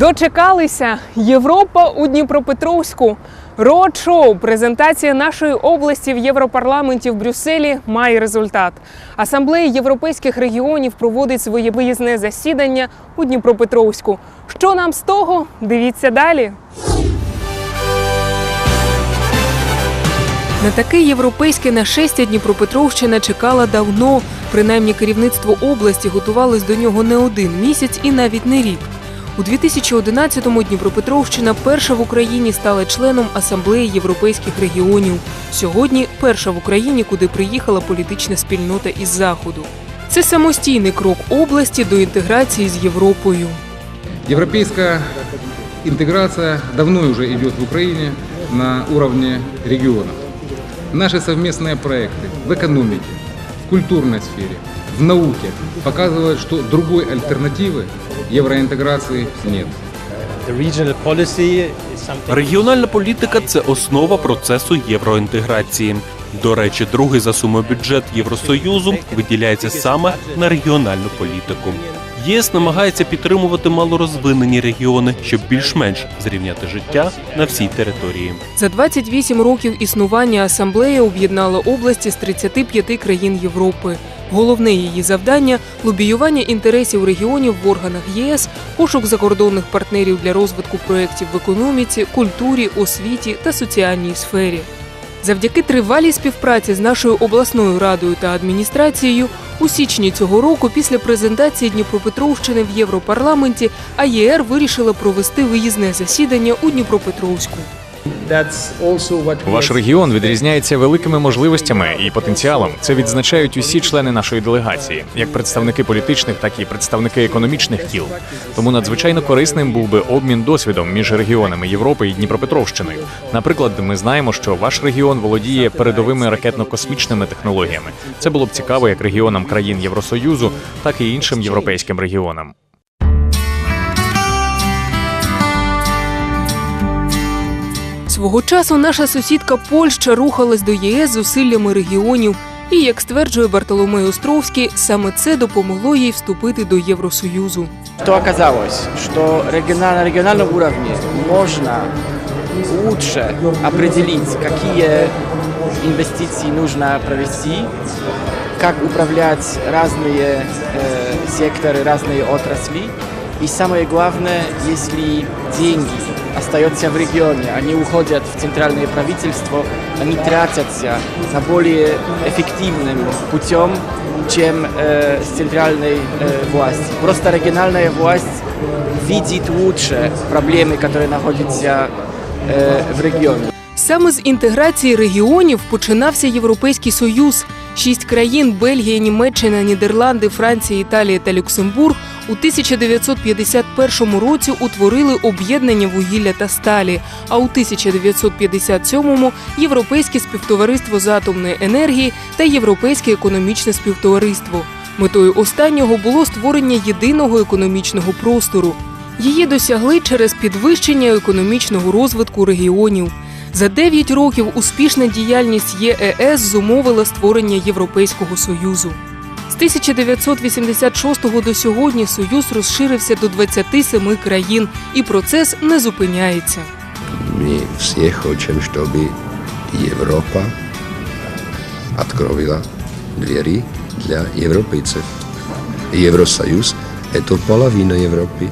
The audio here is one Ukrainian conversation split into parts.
Дочекалися Європа у Дніпропетровську. Роад-шоу, презентація нашої області в Європарламенті в Брюсселі має результат. Асамблея європейських регіонів проводить своє виїзне засідання у Дніпропетровську. Що нам з того? Дивіться далі. На таке європейське нашестя Дніпропетровщина чекала давно. Принаймні керівництво області готувалось до нього не один місяць і навіть не рік. У 2011-му Дніпропетровщина перша в Україні стала членом Асамблеї європейських регіонів. Сьогодні перша в Україні, куди приїхала політична спільнота із заходу. Це самостійний крок області до інтеграції з Європою. Европейская интеграция давно уже идет в Украине на уровне регионов. Наши совместные проекты в экономике, в культурной сфере, в науке показывают, что другой альтернативы is something Регіональна політика це основа процесу євроінтеграції. До речі, другий за сумою бюджет Євросоюзу виділяється саме на регіональну політику. ЄС намагається підтримувати малорозвинені регіони, щоб більш-менш зрівняти життя на всій території. За 28 років існування асамблея об'єднала області з 35 країн Європи. Головне її завдання лобіювання інтересів регіонів в органах ЄС, пошук закордонних партнерів для розвитку проєктів в економіці, культурі, освіті та соціальній сфері. Завдяки тривалій співпраці з нашою обласною радою та адміністрацією у січні цього року, після презентації Дніпропетровщини в Європарламенті, АЄР вирішила провести виїзне засідання у Дніпропетровську. Ваш регіон відрізняється великими можливостями і потенціалом. Це відзначають усі члени нашої делегації, як представники політичних, так і представники економічних кіл. Тому надзвичайно корисним був би обмін досвідом між регіонами Європи і Дніпропетровщиною. Наприклад, ми знаємо, що ваш регіон володіє передовими ракетно-космічними технологіями. Це було б цікаво як регіонам країн Євросоюзу, так і іншим європейським регіонам. Свого часу наша сусідка Польща рухалась до ЄС зусиллями регіонів. І, як стверджує Бартоломей Островський, саме це допомогло їй вступити до Євросоюзу. Что оказалось, что региона- на региональном уровне можно лучше определить, какие инвестиции нужно провести, как управлять разные э, секторы, разные отрасли. И самое главное, если деньги остаются в регионе, они уходят в центральное правительство, они тратятся на более эффективным путем, чем э, с центральной э, власти. Просто региональная власть видит лучше проблемы, которые находятся э, в регионе. Саме з інтеграції регіонів починався Європейський Союз. Шість країн Бельгія, Німеччина, Нідерланди, Франція, Італія та Люксембург у 1951 році утворили об'єднання вугілля та сталі. А у 1957-му Європейське співтовариство з атомної енергії та Європейське економічне співтовариство. Метою останнього було створення єдиного економічного простору. Її досягли через підвищення економічного розвитку регіонів. За 9 років успішна діяльність ЄЕС зумовила створення Європейського Союзу. З 1986 до сьогодні Союз розширився до 27 країн, і процес не зупиняється. My все хотим, чтобы Европа открыла двери для европейцев. Евросоюз – это половина Европы.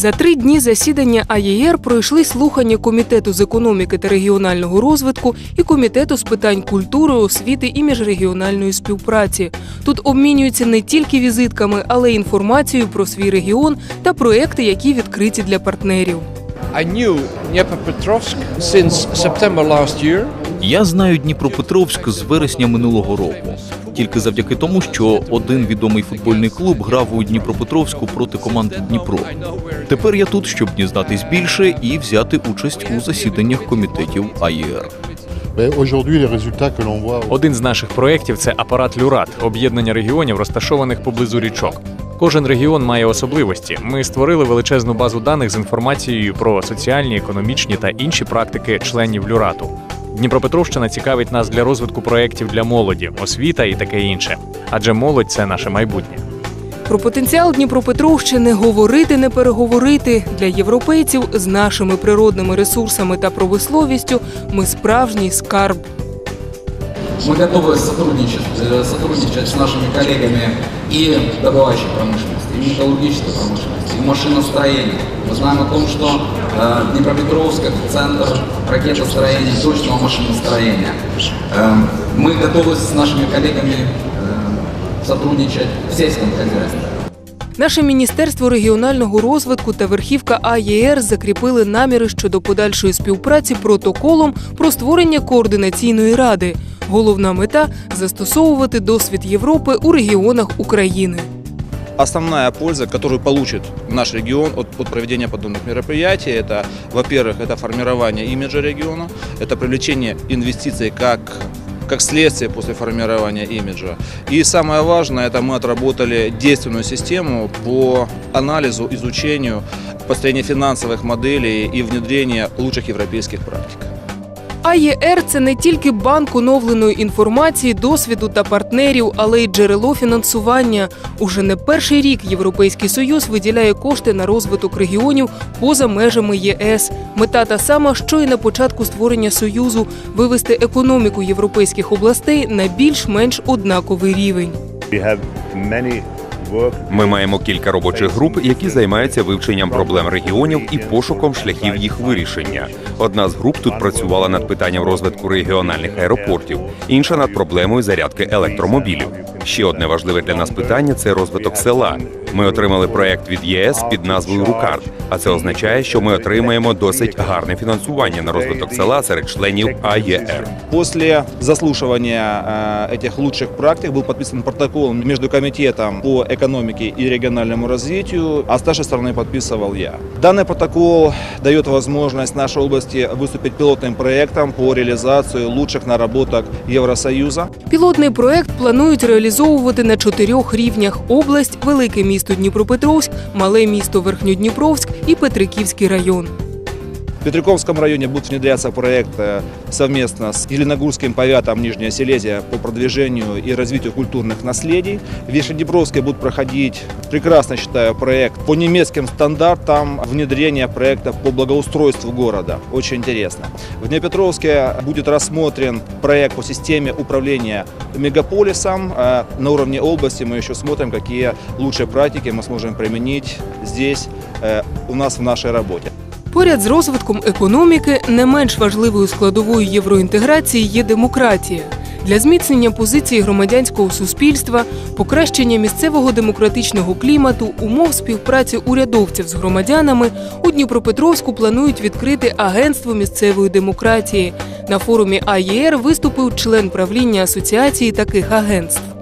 За три дні засідання АЄР пройшли слухання комітету з економіки та регіонального розвитку і комітету з питань культури, освіти і міжрегіональної співпраці. Тут обмінюються не тільки візитками, але й інформацією про свій регіон та проекти, які відкриті для партнерів. I knew Dnipropetrovsk since September last year. Я знаю Дніпропетровськ з вересня минулого року. Тільки завдяки тому, що один відомий футбольний клуб грав у Дніпропетровську проти команди Дніпро. Тепер я тут, щоб дізнатись більше і взяти участь у засіданнях комітетів АЄР. Один з наших проєктів це апарат Люрат об'єднання регіонів, розташованих поблизу річок. Кожен регіон має особливості. Ми створили величезну базу даних з інформацією про соціальні, економічні та інші практики членів люрату. Дніпропетровщина цікавить нас для розвитку проєктів для молоді, освіта і таке інше. Адже молодь це наше майбутнє. Про потенціал Дніпропетровщини говорити не переговорити для європейців з нашими природними ресурсами та промисловістю. Ми справжній скарб. Мы готовы сотрудничать, э, сотрудничать с нашими коллегами и в добывающей промышленности, и в металлургической промышленности, и в машиностроении. Мы знаем о том, что э, Днепропетровск – это центр ракетостроения, точного машиностроения. Э, мы готовы с нашими коллегами э, сотрудничать в сельском хозяйстве. Наше міністерство регіонального розвитку та верхівка АЄР закріпили наміри щодо подальшої співпраці протоколом про створення координаційної ради. Головна мета застосовувати досвід Європи у регіонах України. Основная польза, которую получит наш регион от, от проведения подобных мероприятий, это, во-первых, это формирование имиджа региона, это привлечение инвестиций как как следствие после формирования имиджа. И самое важное, это мы отработали действенную систему по анализу, изучению, построению финансовых моделей и внедрения лучших европейских практик. АЄР це не тільки банк оновленої інформації, досвіду та партнерів, але й джерело фінансування. Уже не перший рік Європейський Союз виділяє кошти на розвиток регіонів поза межами єС. Мета та сама, що і на початку створення союзу вивести економіку європейських областей на більш-менш однаковий рівень. Ми маємо кілька робочих груп, які займаються вивченням проблем регіонів і пошуком шляхів їх вирішення. Одна з груп тут працювала над питанням розвитку регіональних аеропортів, інша над проблемою зарядки електромобілів. Ще одне важливе для нас питання це розвиток села. Ми отримали проект від ЄС під назвою Рукард, а це означає, що ми отримаємо досить гарне фінансування на розвиток села серед членів АЄР. После заслушивания э, этих лучших практик был подписан протокол между комитетом по экономике и региональному развитию, а с нашей стороны подписывал я. Данный протокол дает возможность нашей области выступить пилотным проектом по реализации лучших наработок Евросоюза. Пілотний проект планують реалізовувати на чотирьох рівнях: область, велике місто Дніпропетровськ, мале місто Верхньодніпровськ і Петриківський район. В Петриковском районе будет внедряться проект э, совместно с Еленогорским повятом Нижняя Силезия по продвижению и развитию культурных наследий. В Вишнеднепровске будет проходить, прекрасно считаю, проект по немецким стандартам внедрения проектов по благоустройству города. Очень интересно. В Днепропетровске будет рассмотрен проект по системе управления мегаполисом. Э, На уровне области мы еще смотрим, какие лучшие практики мы сможем применить здесь, э, у нас в нашей работе. Поряд з розвитком економіки не менш важливою складовою євроінтеграції є демократія. Для зміцнення позиції громадянського суспільства, покращення місцевого демократичного клімату, умов співпраці урядовців з громадянами у Дніпропетровську планують відкрити агентство місцевої демократії. На форумі АЄР виступив член правління асоціації таких агентств.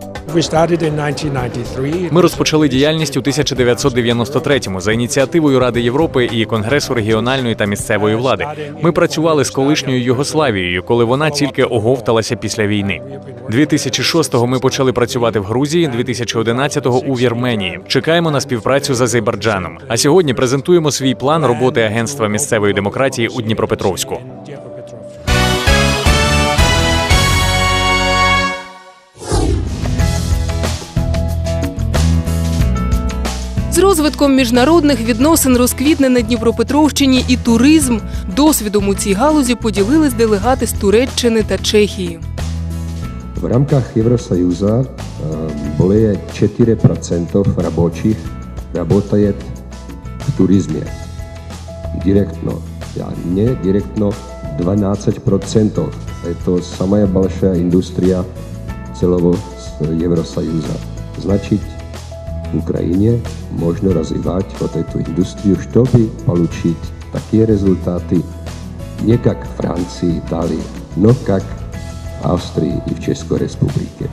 Ми розпочали діяльність у 1993-му за ініціативою Ради Європи і Конгресу регіональної та місцевої влади. Ми працювали з колишньою Югославією, коли вона тільки оговталася після війни. 2006-го ми почали працювати в Грузії, 2011-го у Вірменії. Чекаємо на співпрацю з Азербайджаном. А сьогодні презентуємо свій план роботи агентства місцевої демократії у Дніпропетровську. Розвитком міжнародних відносин розквітне на Дніпропетровщині і туризм. Досвідом у цій галузі поділились делегати з Туреччини та Чехії. V rámkach Евросоюза более 4% рабочих работает в туризме. Директно, а не директно 12%. Это самая большая индустрия целого Евросоюза. Значит, в Украине можно развивать вот эту индустрию, чтобы получить такие результаты не как в Франции, Италии, но как в Австрии и в Чешской Республике.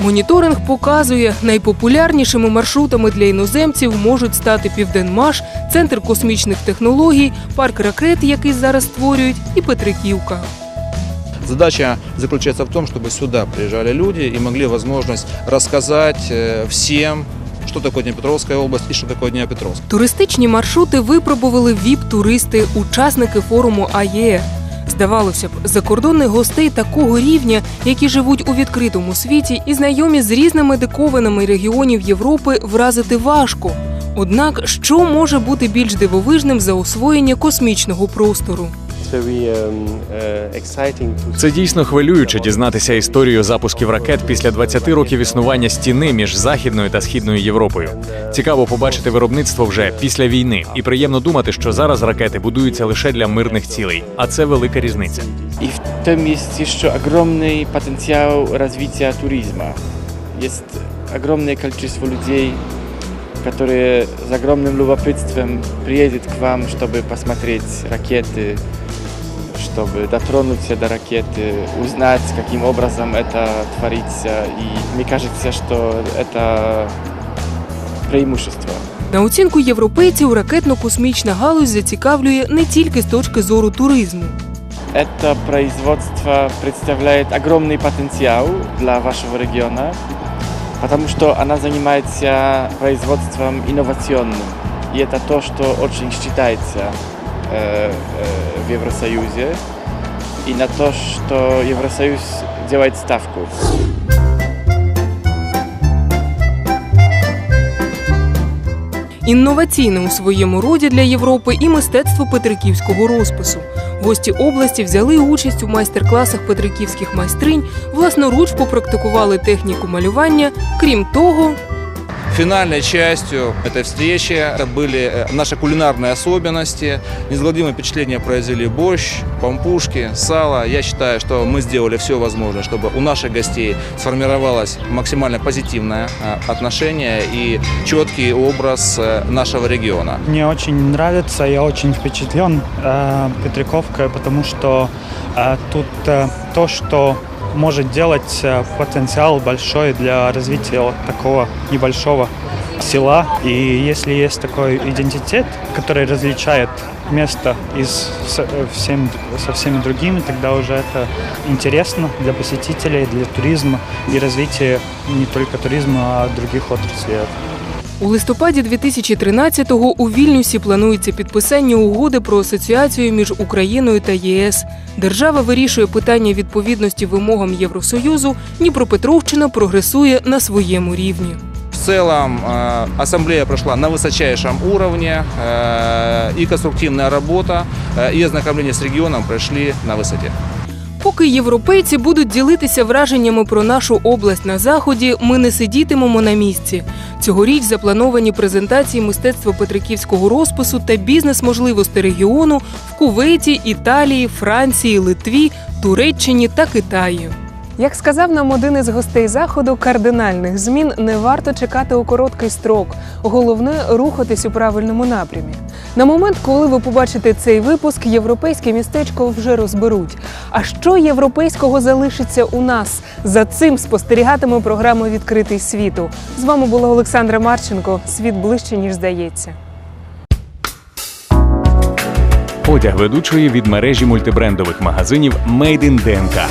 Моніторинг показує, найпопулярнішими маршрутами для іноземців можуть стати Південмаш, центр космічних технологій, парк ракет, який зараз створюють, і Петриківка. Задача заключается в том, чтобы сюда приезжали люди и могли возможность рассказать э, всем, что такое Днепропетровская область и что такое Днепропетровск. Туристичні маршрути випробували ВІП-туристи, учасники форуму АЄ. Здавалося б, закордонних гостей такого рівня, які живуть у відкритому світі і знайомі з різними диковинами регіонів Європи, вразити важко. Однак, що може бути більш дивовижним за освоєння космічного простору? Це дійсно хвилююче дізнатися історію запусків ракет після 20 років існування стіни між західною та східною Європою. Цікаво побачити виробництво вже після війни, і приємно думати, що зараз ракети будуються лише для мирних цілей, а це велика різниця. I w tym jest jeszcze ogromny potencjał rozwoju turyzmu. Jest ogromne количество людей, которые с огромным любопытством приедут к вам, чтобы посмотреть ракеты, чтобы дотронуться до ракеты, узнать, каким образом это творится. И мне кажется, что это преимущество. На оцінку європейців ракетно-космічна галузь зацікавлює не тільки з точки зору туризму. Это производство представляет огромный потенциал для вашего региона, потому что она занимается производством инновационным. И это то, что очень считается э, э, в Евросоюзе, и на то, что Евросоюз делает ставку. Інноваційне у своєму роді для Європи і мистецтво петриківського розпису. Гості області взяли участь у майстер-класах петриківських майстринь, власноруч попрактикували техніку малювання. Крім того, Финальной частью этой встречи были э, наши кулинарные особенности. Неизгладимое впечатление произвели борщ, пампушки, сало. Я считаю, что мы сделали все возможное, чтобы у наших гостей сформировалось максимально позитивное э, отношение и четкий образ э, нашего региона. Мне очень нравится, я очень впечатлен э, Петриковкой, потому что э, тут э, то, что может делать э, потенциал большой для развития вот такого небольшого села. И если есть такой идентитет, который различает место из со, э, всем, со всеми другими, тогда уже это интересно для посетителей, для туризма и развития не только туризма, а других отраслей. у листопаді 2013-го у Вільнюсі планується підписання угоди про асоціацію між Україною та ЄС. Держава вирішує питання відповідності вимогам Євросоюзу. Дніпропетровщина прогресує на своєму рівні. В целом э, ассамблея прошла на высочайшем уровне, э, и конструктивная работа, э, и ознакомление с регионом прошли на высоте. Поки європейці будуть ділитися враженнями про нашу область на заході, ми не сидітимемо на місці. Цьогоріч заплановані презентації мистецтва петриківського розпису та бізнес-можливостей регіону в Кувейті, Італії, Франції, Литві, Туреччині та Китаї. Як сказав нам один із гостей заходу, кардинальних змін не варто чекати у короткий строк. Головне рухатись у правильному напрямі. На момент, коли ви побачите цей випуск, європейське містечко вже розберуть. А що європейського залишиться у нас? За цим спостерігатиме програма Відкритий світу. З вами була Олександра Марченко. Світ ближче ніж здається. Одяг ведучої від мережі мультибрендових магазинів Made in DNK.